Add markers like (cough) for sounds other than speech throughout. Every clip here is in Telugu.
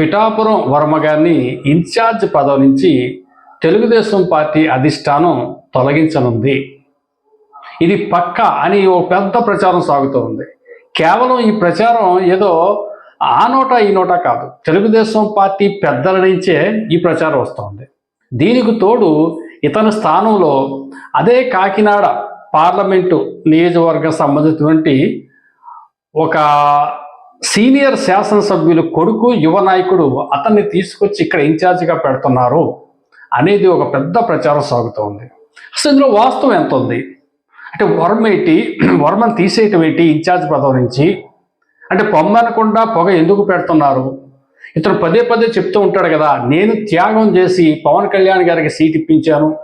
పిఠాపురం వర్మ గారిని ఇన్ఛార్జ్ పదవి నుంచి తెలుగుదేశం పార్టీ అధిష్టానం తొలగించనుంది. ఇది పక్క అని ఓ పెద్ద ప్రచారం సాగుతూ ఉంది కేవలం ఈ ప్రచారం ఏదో ఆ నోట ఈ నోట కాదు. తెలుగుదేశం పార్టీ పెద్దల నుంచే ఈ ప్రచారం వస్తుంది. దీనికి తోడు ఇతని స్థానంలో అదే కాకినాడ పార్లమెంటు నియోజకవర్గం సంబంధించినటువంటి ఒక సీనియర్ శాసనసభ్యులు కొడుకు యువ నాయకుడు అతన్ని తీసుకొచ్చి ఇక్కడ ఇన్ఛార్జిగా పెడుతున్నారు అనేది ఒక పెద్ద ప్రచారం సాగుతోంది. అసలు ఇందులో వాస్తవం ఎంత ఉంది? అంటే వర్మ ఏంటి? (clears throat) వర్మను తీసేయటం ఏంటి ఇన్ఛార్జ్ పదవి నుంచి? అంటే పొమ్మనకుండా పొగ ఎందుకు పెడుతున్నారు? ఇతను పదే పదే చెప్తూ ఉంటాడు కదా నేను త్యాగం చేసి పవన్ కళ్యాణ్ గారికి సీట్ ఇప్పించాను.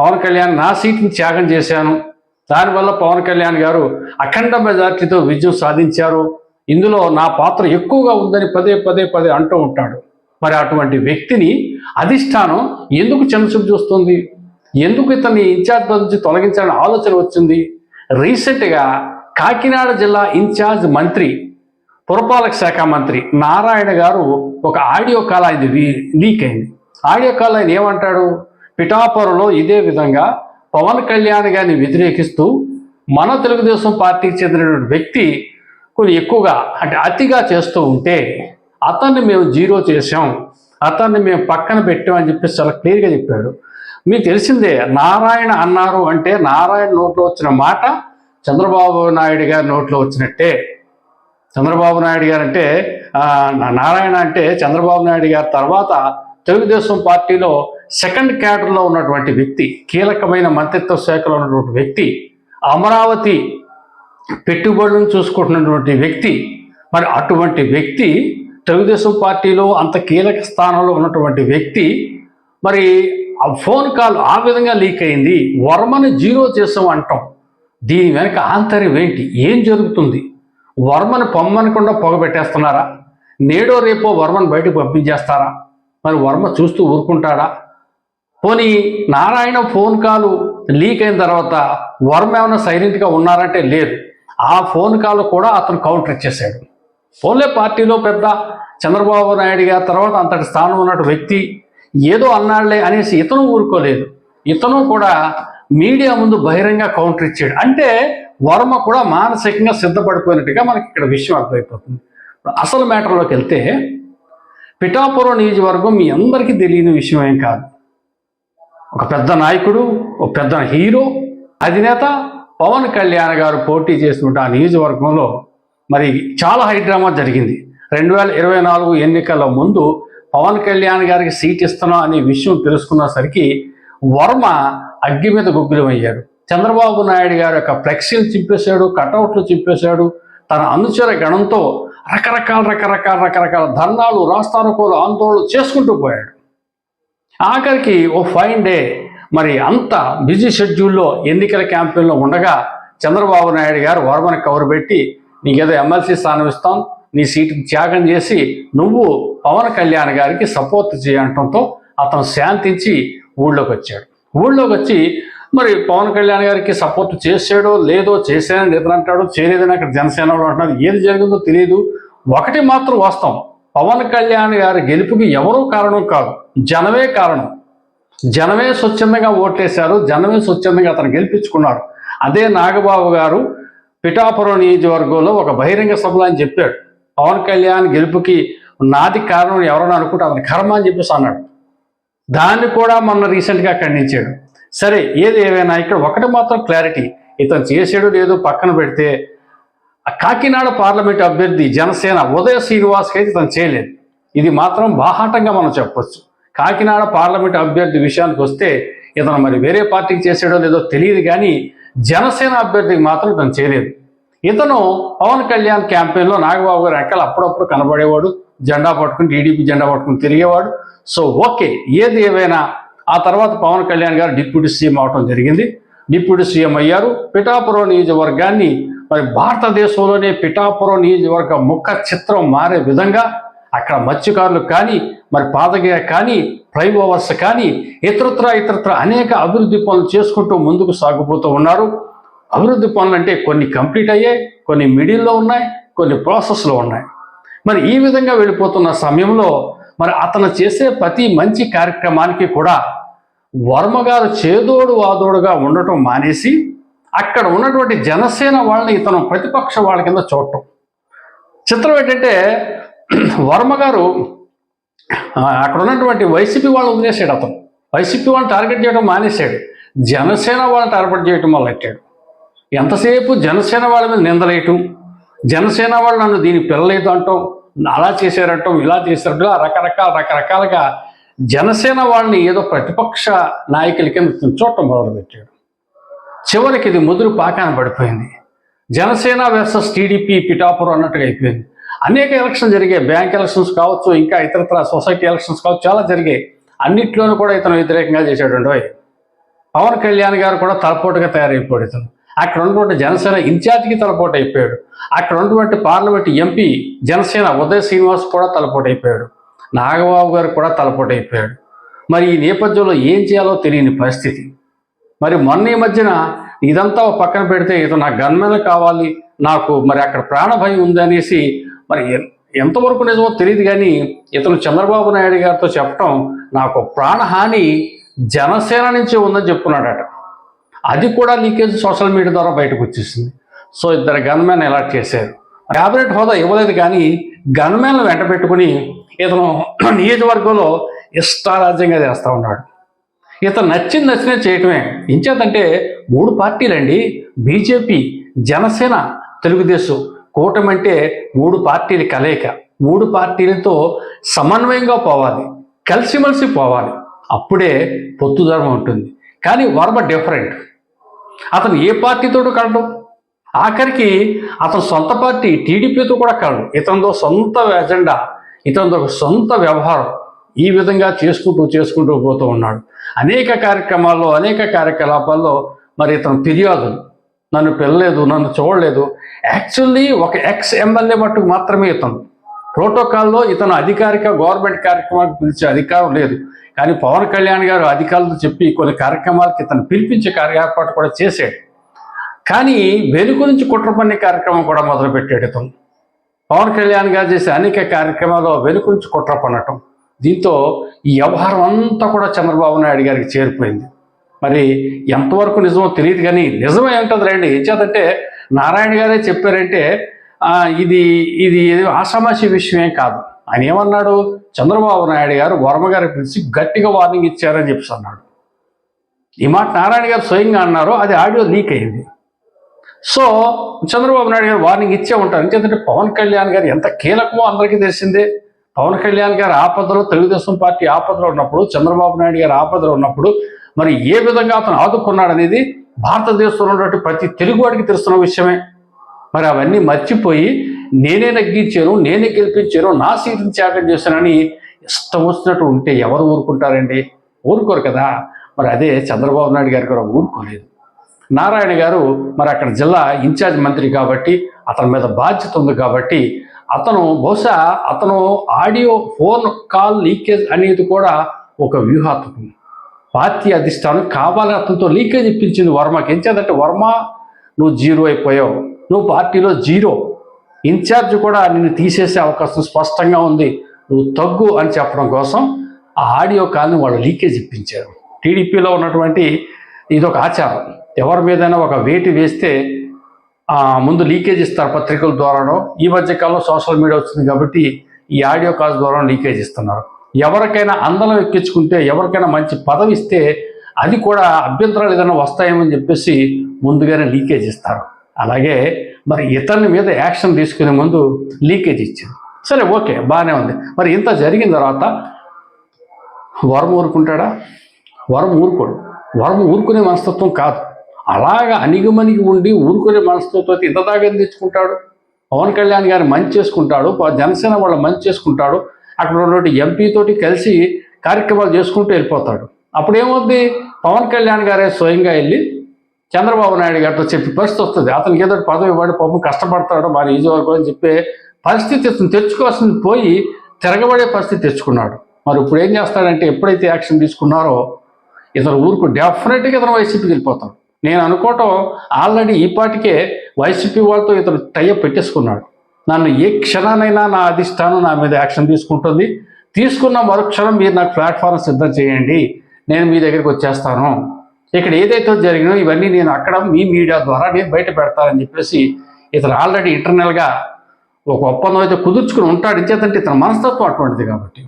పవన్ కళ్యాణ్ నా సీట్ని త్యాగం చేశాను. దానివల్ల పవన్ కళ్యాణ్ గారు అఖండ మెజార్టీతో విజయం సాధించారు. ఇందులో నా పాత్ర ఎక్కువగా ఉందని పదే పదే పదే అంటూ ఉంటాడు. మరి అటువంటి వ్యక్తిని అధిష్టానం ఎందుకు చిన్నచూపు చూస్తుంది? ఎందుకు ఇతన్ని ఇన్ఛార్జ్ నుంచి తొలగించాలని ఆలోచన వచ్చింది? రీసెంట్గా కాకినాడ జిల్లా ఇన్ఛార్జ్ మంత్రి పురపాలక శాఖ మంత్రి నారాయణ గారు ఒక ఆడియో కాల్ ఆయన లీక్ అయింది. ఆడియో కాల్ ఆయన ఏమంటాడు? పిఠాపురంలో ఇదే విధంగా పవన్ కళ్యాణ్ గారిని వ్యతిరేకిస్తూ మన తెలుగుదేశం పార్టీకి చెందినటువంటి వ్యక్తి కొన్ని ఎక్కువగా అంటే అతిగా చేస్తూ ఉంటే అతన్ని మేము జీరో చేసాం అతన్ని మేము పక్కన పెట్టామని చెప్పేసి చాలా క్లియర్గా చెప్పాడు. మీకు తెలిసిందే నారాయణ అన్నారు అంటే నారాయణ నోట్లో వచ్చిన మాట చంద్రబాబు నాయుడు గారి నోట్లో వచ్చినట్టే. చంద్రబాబు నాయుడు గారు అంటే నారాయణ అంటే చంద్రబాబు నాయుడు గారి తర్వాత తెలుగుదేశం పార్టీలో సెకండ్ క్యాడర్లో ఉన్నటువంటి వ్యక్తి కీలకమైన మంత్రిత్వ శాఖలో ఉన్నటువంటి వ్యక్తి అమరావతి పెట్టుబడులను చూసుకుంటున్నటువంటి వ్యక్తి మరి అటువంటి వ్యక్తి తెలుగుదేశం పార్టీలో అంత కీలక స్థానంలో ఉన్నటువంటి వ్యక్తి మరి ఆ ఫోన్ కాల్ ఆ విధంగా లీక్ అయింది వర్మని జీరో చేసాం అంటాం. దీని వెనక ఆంతర్యం ఏంటి? ఏం జరుగుతుంది? వర్మను పొమ్మనకుండా పొగబెట్టేస్తున్నారా? నేడో రేపో వర్మను బయటకు పంపించేస్తారా? మరి వర్మ చూస్తూ ఊరుకుంటాడా? పోనీ నారాయణ ఫోన్ కాలు లీక్ అయిన తర్వాత వర్మ ఏమైనా సైలెంట్గా ఉన్నారంటే లేదు. ఆ ఫోన్ కాల్ కూడా అతను కౌంటర్ ఇచ్చేశాడు. ఫోన్లే పార్టీలో పెద్ద చంద్రబాబు నాయుడు గారి తర్వాత అంతటి స్థానం ఉన్నట్టు వ్యక్తి ఏదో అన్నాళ్ళే అనేసి ఇతను ఊరుకోలేదు. ఇతను కూడా మీడియా ముందు బహిరంగ కౌంటర్ ఇచ్చాడు. అంటే వర్మ కూడా మానసికంగా సిద్ధపడిపోయినట్టుగా మనకి ఇక్కడ విషయం అర్థమైపోతుంది. అసలు మ్యాటర్లోకి వెళ్తే పిఠాపురం నియోజకవర్గం మీ అందరికీ తెలియని విషయం ఏం కాదు. ఒక పెద్ద నాయకుడు ఒక పెద్ద హీరో అధినేత పవన్ కళ్యాణ్ గారు పోటీ చేసినట్టు ఆ నియోజకవర్గంలో మరి చాలా హైడ్రామా జరిగింది. రెండు వేల ఇరవై నాలుగు ఎన్నికల ముందు పవన్ కళ్యాణ్ గారికి సీట్ ఇస్తున్నాం అనే విషయం తెలుసుకున్నసరికి వర్మ అగ్గి మీద గుగ్గులమయ్యాడు. చంద్రబాబు నాయుడు గారి యొక్క ఫ్లెక్సీలు చింపేశాడు కటౌట్లు చింపేశాడు. తన అనుచర గణంతో రకరకాల రకరకాల రకరకాల ధర్నాలు రాస్తారోకోలు ఆందోళనలు చేసుకుంటూ పోయాడు. ఆఖరికి ఓ ఫైన్ డే మరి అంత బిజీ షెడ్యూల్లో ఎన్నికల క్యాంపెయిన్లో ఉండగా చంద్రబాబు నాయుడు గారు వర్మని కవర్ పెట్టి నీకేదో ఎమ్మెల్సీ స్థానం ఇస్తాం నీ సీటుకి త్యాగం చేసి నువ్వు పవన్ కళ్యాణ్ గారికి సపోర్ట్ చేయటంతో అతను శాంతించి ఊళ్ళోకి వచ్చాడు. ఊళ్ళోకి వచ్చి మరి పవన్ కళ్యాణ్ గారికి సపోర్ట్ చేసాడో లేదో చేశానని ఇతను అంటాడు చేయలేదని అక్కడ జనసేనలో అంటున్నారు ఏది జరిగిందో తెలియదు ఒకటి మాత్రం వాస్తవం. పవన్ కళ్యాణ్ గారి గెలుపుకి ఎవరూ కారణం కాదు. జనమే కారణం. జనమే స్వచ్ఛందంగా ఓట్లేశారు జనమే స్వచ్ఛందంగా అతను గెలిపించుకున్నారు అదే నాగబాబు గారు పిఠాపురం నియోజకవర్గంలో ఒక బహిరంగ సభలో అని చెప్పాడు పవన్ కళ్యాణ్ గెలుపుకి నాది కారణం ఎవరైనా అనుకుంటే అతని కర్మ అని చెప్పేసి అన్నాడు. దాన్ని కూడా మొన్న రీసెంట్గా ఖండించాడు. సరే ఏది ఏమైనా ఇక్కడ ఒకటి మాత్రం క్లారిటీ ఇతను చేసాడు లేదో పక్కన పెడితే ఆ కాకినాడ పార్లమెంట్ అభ్యర్థి జనసేన ఉదయ శ్రీనివాస్కి అయితే ఇతను చేయలేదు. ఇది మాత్రం బాహాటంగా మనం చెప్పొచ్చు. కాకినాడ పార్లమెంట్ అభ్యర్థి విషయానికి వస్తే ఇతను మరి వేరే పార్టీకి చేసాడో లేదో తెలియదు కానీ జనసేన అభ్యర్థికి మాత్రం ఇతను చేయలేదు. ఇతను పవన్ కళ్యాణ్ క్యాంపెయిన్లో నాగబాబు గారు ఎక్కలు అప్పుడప్పుడు కనబడేవాడు జెండా పట్టుకుని టీడీపీ జెండా పట్టుకుని తిరిగేవాడు. సో ఓకే ఏది ఏవైనా ఆ తర్వాత పవన్ కళ్యాణ్ గారు డిప్యూటీ సీఎం అవటం జరిగింది. డిప్యూటీ సీఎం అయ్యారు. పిఠాపురం నియోజకవర్గాన్ని మరి భారతదేశంలోనే పిఠాపురం నియోజకవర్గ ముఖ చిత్రం మారే విధంగా అక్కడ మత్స్యకారులు కానీ మరి పాదగయ కానీ ఫ్లైఓవర్స్ కానీ ఇతరత్ర ఇతరత్ర అనేక అభివృద్ధి పనులు చేసుకుంటూ ముందుకు సాగిపోతూ ఉన్నారు. అభివృద్ధి పనులు అంటే కొన్ని కంప్లీట్ అయ్యాయి కొన్ని మిడిల్లో ఉన్నాయి కొన్ని ప్రాసెస్లో ఉన్నాయి. మరి ఈ విధంగా వెళ్ళిపోతున్న సమయంలో మరి అతను చేసే ప్రతి మంచి కార్యక్రమానికి కూడా వర్మగారు చేదోడు వాదోడుగా ఉండటం మానేసి అక్కడ ఉన్నటువంటి జనసేన వాళ్ళని ఇతను ప్రతిపక్ష వాళ్ళ కింద చూడటం. చిత్రం ఏంటంటే వర్మ గారు అక్కడ ఉన్నటువంటి వైసీపీ వాళ్ళు వదిలేసాడు అతను. వైసీపీ వాళ్ళని టార్గెట్ చేయడం మానేశాడు. జనసేన వాళ్ళని టార్గెట్ చేయడం మొదలెట్టాడు. ఎంతసేపు జనసేన వాళ్ళ మీద నిందలేయటం జనసేన వాళ్ళు నన్ను దీన్ని పిల్లలేదు అంటాం అలా చేశారంటాం ఇలా చేశారంటూ రకరకాల రకరకాలుగా జనసేన వాళ్ళని ఏదో ప్రతిపక్ష నాయకుల కింద చూడటం మొదలుపెట్టాడు. చివరికి ఇది ముదురు పాకాన పడిపోయింది. జనసేన వర్సెస్ టీడీపీ పిఠాపురం అన్నట్టుగా అయిపోయింది. అనేక ఎలక్షన్ జరిగాయి. బ్యాంక్ ఎలక్షన్స్ కావచ్చు ఇంకా ఇతరత్ర సొసైటీ ఎలక్షన్స్ కావచ్చు చాలా జరిగాయి. అన్నిట్లోనూ కూడా ఇతను వ్యతిరేకంగా చేసేటువంటి పవన్ కళ్యాణ్ గారు కూడా తలపోటుగా తయారైపోయాడు ఇతను. అక్కడ ఉన్నటువంటి జనసేన ఇన్ఛార్జికి తలపోటు అయిపోయాడు. అక్కడ ఉన్నటువంటి పార్లమెంట్ ఎంపీ జనసేన ఉదయ్ శ్రీనివాస్ కూడా తలపోటు అయిపోయాడు. నాగబాబు గారు కూడా తలపోటు అయిపోయాడు. మరి ఈ నేపథ్యంలో ఏం చేయాలో తెలియని పరిస్థితి. మరి మొన్న ఈ మధ్యన ఇదంతా పక్కన పెడితే ఇతను నాకు గన్మెన్ కావాలి నాకు మరి అక్కడ ప్రాణభయం ఉందనేసి ఉంది అనేసి మరి ఎంతవరకు నిజమో తెలియదు కానీ ఇతను చంద్రబాబు నాయుడు గారితో చెప్పటం నాకు ప్రాణహాని జనసేన నుంచి ఉందని చెప్తున్నాడట. అది కూడా లీకేజ్ సోషల్ మీడియా ద్వారా బయటకు వచ్చేసింది. సో ఇద్దరు గన్మెన్ అలాట్ చేశారు. క్యాబినెట్ హోదా ఇవ్వలేదు కానీ గన్మెన్లు వెంట పెట్టుకుని ఇతను (clears throat) నియోజకవర్గంలో ఇష్టారాజ్యంగా చేస్తూ ఉన్నాడు. ఇతను నచ్చింది నచ్చిన చేయటమే. ఇంచేతంటే మూడు పార్టీలండి. బీజేపీ జనసేన తెలుగుదేశం కూటమి అంటే మూడు పార్టీల కలయిక. మూడు పార్టీలతో సమన్వయంగా పోవాలి. కలిసిమెలిసి పోవాలి. అప్పుడే పొత్తు ధర్మం ఉంటుంది. కానీ వర్మ డిఫరెంట్ అతను ఏ పార్టీతోటి కలడు. ఆఖరికి అతను సొంత పార్టీ టీడీపీతో కూడా కలడు. ఇతనితో సొంత ఎజెండా ఇతనితో సొంత వ్యవహారం ఈ విధంగా చేసుకుంటూ చేసుకుంటూ పోతూ ఉన్నాడు. అనేక కార్యక్రమాల్లో అనేక కార్యకలాపాల్లో మరి ఇతను ఫిర్యాదులు. నన్ను పిల్లలేదు నన్ను చూడలేదు. యాక్చువల్లీ ఒక ఎక్స్ ఎమ్మెల్యే మట్టుకు మాత్రమే ఇతను. ప్రోటోకాల్లో ఇతను అధికారిక గవర్నమెంట్ కార్యక్రమాలకు పిలిచే అధికారం లేదు. కానీ పవన్ కళ్యాణ్ గారు అధికారులతో చెప్పి కొన్ని కార్యక్రమాలకి ఇతను పిలిపించే కార్య ఏర్పాటు కూడా చేశాడు. కానీ వెనుక నుంచి కుట్ర పన్నే కార్యక్రమం కూడా మొదలుపెట్టాడు ఇతను. పవన్ కళ్యాణ్ గారు చేసే అనేక కార్యక్రమాల్లో వెనుక నుంచి కుట్ర పన్నటం దీంతో ఈ వ్యవహారం అంతా కూడా చంద్రబాబు నాయుడు గారికి చేరిపోయింది. మరి ఎంతవరకు నిజమో తెలియదు కానీ నిజమే ఉంటుంది రండి. ఏం చేతంటే నారాయణ గారే చెప్పారంటే ఇది ఇది ఇది ఆషామాషి విషయమేం కాదు. ఆయన ఏమన్నాడు? చంద్రబాబు నాయుడు గారు వర్మ గారికి పిలిచి గట్టిగా వార్నింగ్ ఇచ్చారని చెప్పి అన్నాడు. ఈ మాట నారాయణ గారు స్వయంగా అన్నారు అది ఆడియో లీక్ అయింది. సో చంద్రబాబు నాయుడు గారు వార్నింగ్ ఇచ్చే ఉంటారు. ఎందుకంటే పవన్ కళ్యాణ్ గారు ఎంత కీలకమో అందరికీ తెలిసిందే. పవన్ కళ్యాణ్ గారు ఆపదలో తెలుగుదేశం పార్టీ ఆపదలో ఉన్నప్పుడు చంద్రబాబు నాయుడు గారు ఆపదలో ఉన్నప్పుడు మరి ఏ విధంగా అతను ఆదుకున్నాడు అనేది భారతదేశంలో ఉన్నటువంటి ప్రతి తెలుగువాడికి తెలుస్తున్న విషయమే. మరి అవన్నీ మర్చిపోయి నేనే నగ్గించాను నేనే గెలిపించాను నా సీటుని త్యాగం చేశానని ఇష్టం వచ్చినట్టు ఉంటే ఎవరు ఊరుకుంటారండి? ఊరుకోరు కదా. మరి అదే చంద్రబాబు నాయుడు గారు కూడా ఊరుకోలేదు. నారాయణ గారు మరి అక్కడ జిల్లా ఇన్ఛార్జ్ మంత్రి కాబట్టి అతని మీద బాధ్యత ఉంది కాబట్టి అతను బహుశా అతను ఆడియో ఫోన్ కాల్ లీకేజ్ అనేది కూడా ఒక వ్యూహాత్మకం. పార్టీ అధిష్టానం కావాలని అతనితో లీకేజ్ ఇప్పించింది వర్మకి ఎంచేదంటే వర్మ నువ్వు జీరో అయిపోయావు. నువ్వు పార్టీలో జీరో. ఇన్ఛార్జ్ కూడా నిన్ను తీసేసే అవకాశం స్పష్టంగా ఉంది. నువ్వు తగ్గు అని చెప్పడం కోసం ఆ ఆడియో కాల్ని వాళ్ళు లీకేజ్ ఇప్పించారు టీడీపీలో ఉన్నటువంటి ఇది ఒక ఆచారం. ఎవరి మీదైనా ఒక వేటు వేస్తే ముందు లీకేజ్ ఇస్తారు పత్రికల ద్వారానో ఈ మధ్యకాలంలో సోషల్ మీడియా వచ్చింది కాబట్టి ఈ ఆడియో కాల్స్ ద్వారా లీకేజ్ ఇస్తున్నారు. ఎవరికైనా అందలం ఎక్కించుకుంటే ఎవరికైనా మంచి పదవి ఇస్తే అది కూడా అభ్యంతరాలు ఏదైనా వస్తాయేమని చెప్పేసి ముందుగానే లీకేజ్ ఇస్తారు. అలాగే మరి ఇతని మీద యాక్షన్ తీసుకునే ముందు లీకేజ్ ఇచ్చింది సరే ఓకే బాగానే ఉంది. మరి ఇంత జరిగిన తర్వాత వరం ఊరుకుంటాడా? వరం ఊరుకోడు. వరం ఊరుకునే మనస్తత్వం కాదు. అలాగా అణిగిమణిగి ఉండి ఊరుకునే మనస్తత్వం ఇంత దాకా ఎందుకు తెచ్చుకుంటాడు? పవన్ కళ్యాణ్ గారు మంచి చేసుకుంటాడు జనసేన వాళ్ళు మంచి చేసుకుంటాడు అక్కడ ఉన్నటువంటి ఎంపీ తోటి కలిసి కార్యక్రమాలు చేసుకుంటూ వెళ్ళిపోతాడు. అప్పుడు ఏమవుద్ది పవన్ కళ్యాణ్ గారే స్వయంగా వెళ్ళి చంద్రబాబు నాయుడు గారితో చెప్పి పరిస్థితి వస్తుంది. అతనికి ఏదో పదవి ఇవ్వడం పాపం కష్టపడతాడు మరి ఈజీ వరకు అని చెప్పే పరిస్థితి తెచ్చుకోవాల్సింది పోయి తిరగబడే పరిస్థితి తెచ్చుకున్నాడు. మరి ఇప్పుడు ఏం చేస్తాడంటే ఎప్పుడైతే యాక్షన్ తీసుకున్నారో ఇతను ఊరుకు డెఫినెట్గా ఇతను వైసీపీకి వెళ్ళిపోతాడు. నేను అనుకోవటం ఆల్రెడీ ఈ పాటికే వైసీపీ వాళ్ళతో ఇతను టైప్ పెట్టేసుకున్నాడు. నన్ను ఏ క్షణానైనా నా అధిష్టానం నా మీద యాక్షన్ తీసుకుంటుంది. తీసుకున్న మరుక్షణం మీరు నాకు ప్లాట్ఫామ్ సిద్ధం చేయండి. నేను మీ దగ్గరికి వచ్చేస్తాను. ఇక్కడ ఏదైతే జరిగినో ఇవన్నీ నేను అక్కడ మీ మీడియా ద్వారా నేను బయట పెడతానని చెప్పేసి ఇతను ఆల్రెడీ ఇంటర్నల్గా ఒక ఒప్పందం అయితే కుదుర్చుకుని ఉంటాడు. చేతంటే ఇతని మనస్తత్వం అటువంటిది కాబట్టి.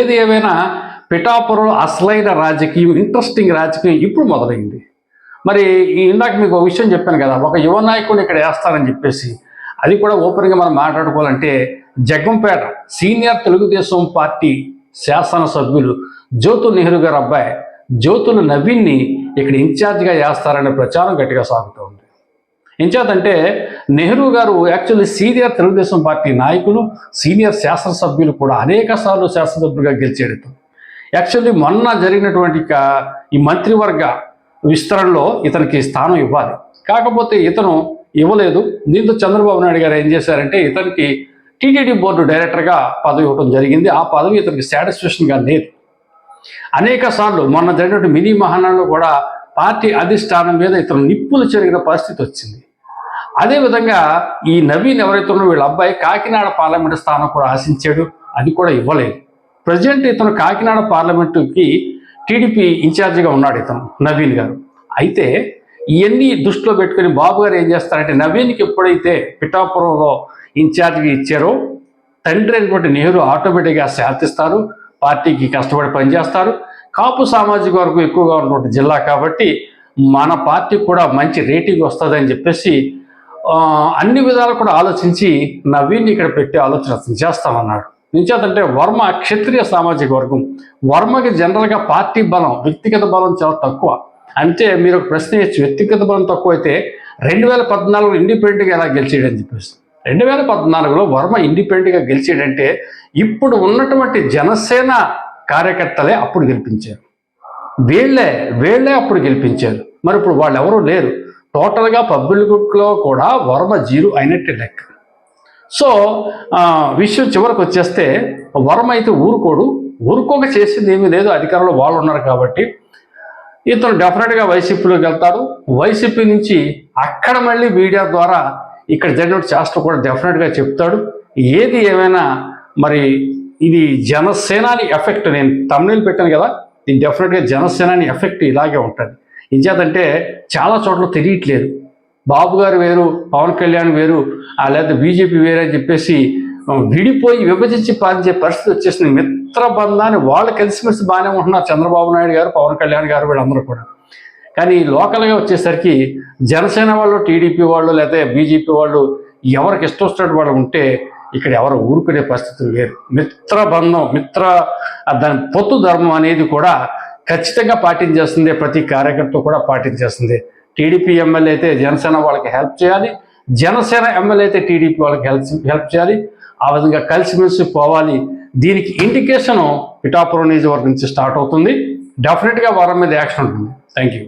ఏది ఏమైనా పిఠాపురం అసలైన రాజకీయం ఇంట్రెస్టింగ్ రాజకీయం ఇప్పుడు మొదలైంది. మరి ఇందాక మీకు ఒక విషయం చెప్పాను కదా ఒక యువ నాయకుడిని ఇక్కడ వేస్తారని చెప్పేసి అది కూడా ఓపెన్గా మనం మాట్లాడుకోవాలంటే జగ్గంపేట సీనియర్ తెలుగుదేశం పార్టీ శాసనసభ్యులు జ్యోతు నెహ్రూ గారు అబ్బాయి జ్యోతుల నవీన్ని ఇక్కడ ఇన్ఛార్జ్గా చేస్తారనే ప్రచారం గట్టిగా సాగుతోంది ఇన్ఛార్జ్ అంటే Nehru garu actually senior Telugu Desam party నాయకులు సీనియర్ శాసనసభ్యులు కూడా అనేక సార్లు శాసనసభ్యులుగా గెలిచాడు యాక్చువల్లీ మొన్న జరిగినటువంటి ఈ మంత్రివర్గ విస్తరణలో ఇతనికి స్థానం ఇవ్వాలి. కాకపోతే ఇతను ఇవ్వలేదు. దీంతో చంద్రబాబు నాయుడు గారు ఏం చేశారంటే ఇతనికి టీటీడీ బోర్డు డైరెక్టర్గా పదవి ఇవ్వడం జరిగింది. ఆ పదవి ఇతనికి సాటిస్ఫాక్షన్గా లేదు. అనేక సార్లు మొన్న జరిగినటువంటి మినీ మహానంలో కూడా పార్టీ అధిష్టానం మీద ఇతను నిప్పులు చెరిగిన పరిస్థితి వచ్చింది. అదేవిధంగా ఈ నవీన్ ఎవరైతే ఉన్నారో వీళ్ళ అబ్బాయి కాకినాడ పార్లమెంటు స్థానం కూడా ఆశించాడు. అది కూడా ఇవ్వలేదు. ప్రజెంట్ ఇతను కాకినాడ పార్లమెంటుకి టీడీపీ ఇన్ఛార్జిగా ఉన్నాడు ఇతను నవీన్ గారు. అయితే ఇవన్నీ దృష్టిలో పెట్టుకుని బాబు గారు ఏం చేస్తారంటే నవీన్కి ఎప్పుడైతే పిఠాపురంలో ఇన్ఛార్జ్గా ఇచ్చారో తండ్రి అయినటువంటి నెహ్రూ ఆటోమేటిక్గా శాంతిస్తారు పార్టీకి కష్టపడి పనిచేస్తారు. కాపు సామాజిక వర్గం ఎక్కువగా ఉన్నటువంటి జిల్లా కాబట్టి మన పార్టీకి కూడా మంచి రేటింగ్ వస్తుందని చెప్పేసి అన్ని విధాలు కూడా ఆలోచించి నవీన్ ఇక్కడ పెట్టి ఆలోచన చేస్తామన్నాడు నించేతంటే వర్మ క్షత్రియ సామాజిక వర్గం. వర్మకి జనరల్గా పార్టీ బలం వ్యక్తిగత బలం చాలా తక్కువ. అంటే మీరు ఒక ప్రశ్న ఇచ్చి వ్యక్తిగత బలం తక్కువ అయితే రెండు వేల పద్నాలుగులో ఇండిపెండెంట్గా ఎలా గెలిచాడని చెప్పేసి. రెండు వేల పద్నాలుగులో వర్మ ఇండిపెండెంట్గా గెలిచాడంటే ఇప్పుడు ఉన్నటువంటి జనసేన కార్యకర్తలే అప్పుడు గెలిపించారు. వీళ్ళే వీళ్ళే అప్పుడు గెలిపించారు. మరి ఇప్పుడు వాళ్ళు ఎవరూ లేరు టోటల్గా పబ్లిక్లో కూడా వర్మ జీరో అయినట్టే లెక్క. సో విషయం చివరికి వచ్చేస్తే వర్మ అయితే ఊరుకోడు. ఊరుకోక చేసింది ఏమీ లేదు. అధికారంలో వాళ్ళు ఉన్నారు కాబట్టి ఇతను డెఫినెట్గా వైసీపీలోకి వెళ్తాడు. వైసీపీ నుంచి అక్కడ మళ్ళీ మీడియా ద్వారా ఇక్కడ జరిగిన శాస్త్రం కూడా డెఫినెట్గా చెప్తాడు. ఏది ఏమైనా మరి ఇది జనసేనాని ఎఫెక్ట్ నేను తమిళ పెట్టాను కదా ఇది డెఫినెట్గా జనసేనాని ఎఫెక్ట్ ఇలాగే ఉంటుంది. ఇంచేతంటే చాలా చోట్ల తెలియట్లేదు. బాబు గారు వేరు పవన్ కళ్యాణ్ వేరు లేదా బీజేపీ వేరే అని చెప్పేసి విడిపోయి విభజించి పాలించే పరిస్థితి వచ్చేసింది. మిత్ర బంధాన్ని వాళ్ళు కలిసిమెలిసి బాగానే ఉంటున్నారు. చంద్రబాబు నాయుడు గారు పవన్ కళ్యాణ్ గారు వీళ్ళందరూ కూడా. కానీ లోకల్గా వచ్చేసరికి జనసేన వాళ్ళు టీడీపీ వాళ్ళు లేకపోతే బీజేపీ వాళ్ళు ఎవరికి ఇష్టం వచ్చినట్టు వాళ్ళు ఉంటే ఇక్కడ ఎవరు ఊరుకునే పరిస్థితులు లేరు. మిత్ర బంధం మిత్ర దాని పొత్తు ధర్మం అనేది కూడా ఖచ్చితంగా పాటించేస్తుంది. ప్రతి కార్యకర్త కూడా పాటించేస్తుంది. టీడీపీ ఎమ్మెల్యే అయితే జనసేన వాళ్ళకి హెల్ప్ చేయాలి. జనసేన ఎమ్మెల్యే అయితే టీడీపీ వాళ్ళకి హెల్ప్ హెల్ప్ చేయాలి. ఆ విధంగా కలిసిమెలిసి పోవాలి. దీనికి ఇండికేషన్ పిఠాపురం నియోజకవర్గం నుంచి స్టార్ట్ అవుతుంది. డెఫినెట్గా వారం మీద యాక్షన్ ఉంటుంది. Thank you